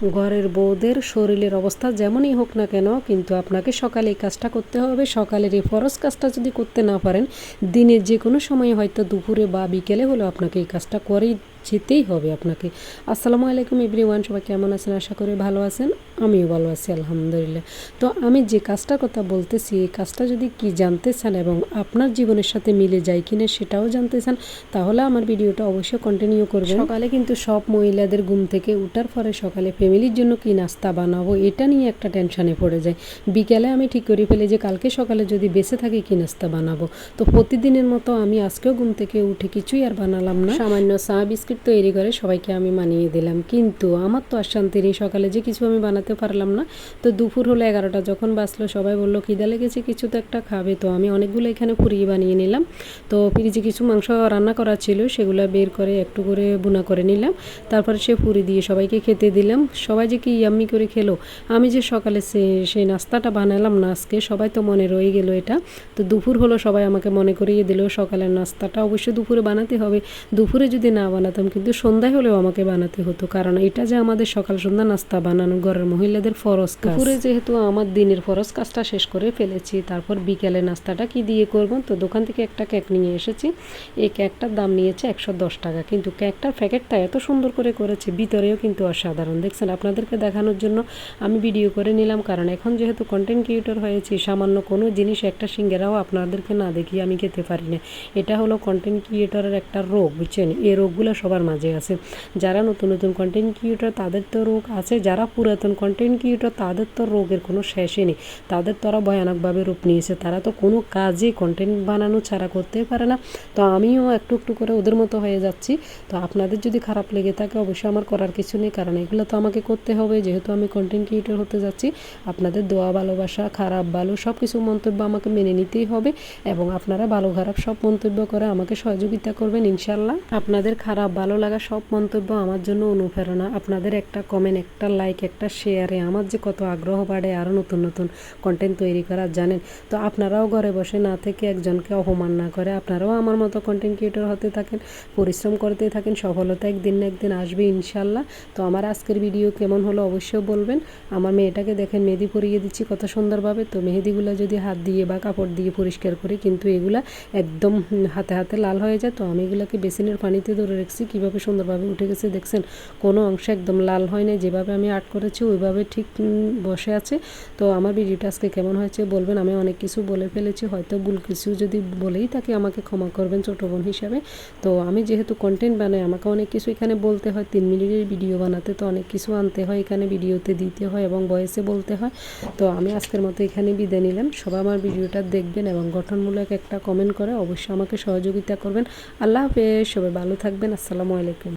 ঘরের বউদের শরীরের অবস্থা যেমনই হোক না কেন, কিন্তু আপনাকে সকালে এই কাজটা করতে হবে। সকালের এই ফরজ কাজটা যদি করতে না পারেন, দিনের যে কোনো সময় হয়তো দুপুরে বা বিকেলে হলেও আপনাকে এই কাজটা করেই যেতেই হবে আপনাকে। আসসালামু আলাইকুম এভরি ওয়ান সবাই কেমন আছেন? আশা করি ভালো আছেন। আমিও ভালো আছি আলহামদুলিল্লাহ। তো আমি যে কাজটার কথা বলতেছি এই কাজটা যদি কি জানতে চান এবং আপনার জীবনের সাথে মিলে যায় কিনা সেটাও জানতে চান তাহলে আমার ভিডিওটা অবশ্যই কন্টিনিউ করবেন। সকালে কিন্তু সব মহিলাদের ঘুম থেকে উঠার পরে সকালে ফ্যামিলির জন্য কি নাস্তা বানাবো এটা নিয়ে একটা টেনশানে পড়ে যায়। বিকেলে আমি ঠিক করে ফেলি যে কালকে সকালে যদি বেঁচে থাকি কি নাস্তা বানাবো। তো প্রতিদিনের মতো আমি আজকেও ঘুম থেকে উঠে কিছুই আর বানালাম না। সামান্য চা বিস্কিট তৈরি করে সবাইকে আমি মানিয়ে দিলাম। কিন্তু আমার তো আর শান্তি নেই সকালে যে কিছু আমি বানাতে পারলাম না। তো দুপুর হলো এগারোটা, যখন বাঁচলো সবাই বলল, খিদা লেগেছে, কিছু তো একটা খাবে। তো আমি অনেকগুলো এখানে পুরিয়ে বানিয়ে নিলাম। তো ফ্রিজে কিছু মাংস রান্না করা ছিল, সেগুলো বের করে একটু করে বুনা করে নিলাম। তারপরে সে পুরি দিয়ে সবাইকে খেতে দিলাম। সবাই যে কি ইয়াম্মি করে খেলো? আমি যে সকালে সে সেই নাস্তাটা বানালাম না, আজকে সবাই তো মনে রয়ে গেল এটা। তো দুপুর হলো সবাই আমাকে মনে করিয়ে দিল, সকালের নাস্তাটা অবশ্যই দুপুরে বানাতে হবে। দুপুরে যদি না বানাতাম কিন্তু সন্ধ্যায় হলেও আমাকে বানাতে হতো, কারণ এটা যে আমাদের সকাল সন্ধ্যা নাস্তা বানানো, ঘরের মহিলাদের ফরজ দুপুরে যেহেতু আমার দিনের ফরজ কাজটা শেষ করে ফেলেছি, তারপর বিকেলে নাস্তাটা কি দিয়ে করব? তো দোকান থেকে একটা কেক নিয়ে এসেছি, এই কেকটার দাম নিয়েছে একশো দশ টাকা, কিন্তু কেকটার প্যাকেটটা এত সুন্দর করে করেছে, ভিতরেও কিন্তু অসাধারণ। দেখছেন, আপনাদেরকে দেখানোর জন্য আমি ভিডিও করে নিলাম, কারণ এখন যেহেতু কন্টেন্ট ক্রিয়েটর হয়েছি, সামান্য কোনো জিনিস, একটা সিঙ্গেরাও আপনাদেরকে না দেখিয়ে আমি খেতে পারি না। এটা হলো কন্টেন্ট ক্রিয়েটরের একটা রোগ, বুঝছেন? এই রোগগুলো সবার মাঝে আছে। যারা নতুন নতুন কন্টেন্ট ক্রিয়েটর তাদের তো রোগ আছে। যারা পুরাতন কন্টেন্ট ক্রিয়েটর তাদের তো রোগের কোনো শেষই নেই। তাদের তারা ভয়ানকভাবে রূপ নিয়েছে। তারা তো কোনো কাজে কন্টেন্ট বানানো ছাড়া করতে পারে না। তো আমিও একটু একটু করে ওদের মতো হয়ে যাচ্ছি। তো আপনাদের যদি খারাপ লেগে থাকে, অবশ্যই আমার করার কিছু নেই। কারণ এগুলো তো আমাকে করতে হবে। যেহেতু আমি কন্টেন্ট ক্রিয়েটর হতে যাচ্ছি, আপনাদের দোয়া, ভালোবাসা, খারাপ, ভালো সব কিছু মন্তব্য আমাকে মেনে নিতেই হবে। এবং আপনারা ভালো, খারাপ সব মন্তব্য করে আমাকে সহযোগিতা করবেন ইনশাল্লাহ আপনাদের খারাপ ভালো লাগা সব মন্তব্য আমার জন্য অনুপ্রেরণা। আপনাদের একটা কমেন্ট একটা লাইক একটা শেয়ারে আমার যে কত আগ্রহ বাড়ে আরও নতুন নতুন কন্টেন্ট তৈরি করার, জানেন? তো আপনারাও ঘরে বসে না থেকে একজনকে অপমান না করে, আপনারাও আমার মতো কন্টেন্ট ক্রিয়েটর হতে থাকেন, পরিশ্রম করতে থাকেন, সফলতা একদিন না একদিন আসবে ইনশাল্লাহ। তো আমার আজকের ভিডিও কেমন হলো অবশ্যই বলবেন। আমার মেয়েটাকে দেখেন, মেহেদি পরিয়ে দিচ্ছি কত সুন্দরভাবে। তো মেহেদিগুলো যদি হাত দিয়ে বা কাপড় দিয়ে পরিষ্কার করি, কিন্তু এগুলা একদম হাতে হাতে লাল হয়ে যায়। তো আমি এগুলোকে বেসিনের পানিতে ধরে রেখেছি। কীভাবে সুন্দরভাবে উঠে গেছে দেখছেন? কোনো অংশ একদম লাল হয় না যেভাবে আমি আর্ট করেছি, ওইভাবে ঠিক বসে আছে। তো আমার ভিডিওটা আজকে কেমন হয়েছে বলবেন? আমি অনেক কিছু বলে ফেলেছি, হয়তো ভুল কিছু যদি বলেই থাকে, আমাকে ক্ষমা করবেন ছোটো বোন হিসাবে। তো আমি যেহেতু কন্টেন্ট বানাই, আমাকে অনেক কিছু এখানে বলতে হয়। তিন মিনিটের ভিডিও বানাতে তো অনেক কিছু আনতে হয়, এখানে ভিডিওতে দিতে হয় এবং ভয়েসে বলতে হয়। তো আমি আজকের মতো এখানে বিদায় নিলাম। সবাই আমার ভিডিওটা দেখবেন এবং গঠনমূলক একটা কমেন্ট করে অবশ্যই আমাকে সহযোগিতা করবেন। আল্লাহ হাফেজ। সবাই ভালো থাকবেন। আসসালামু আলাইকুম।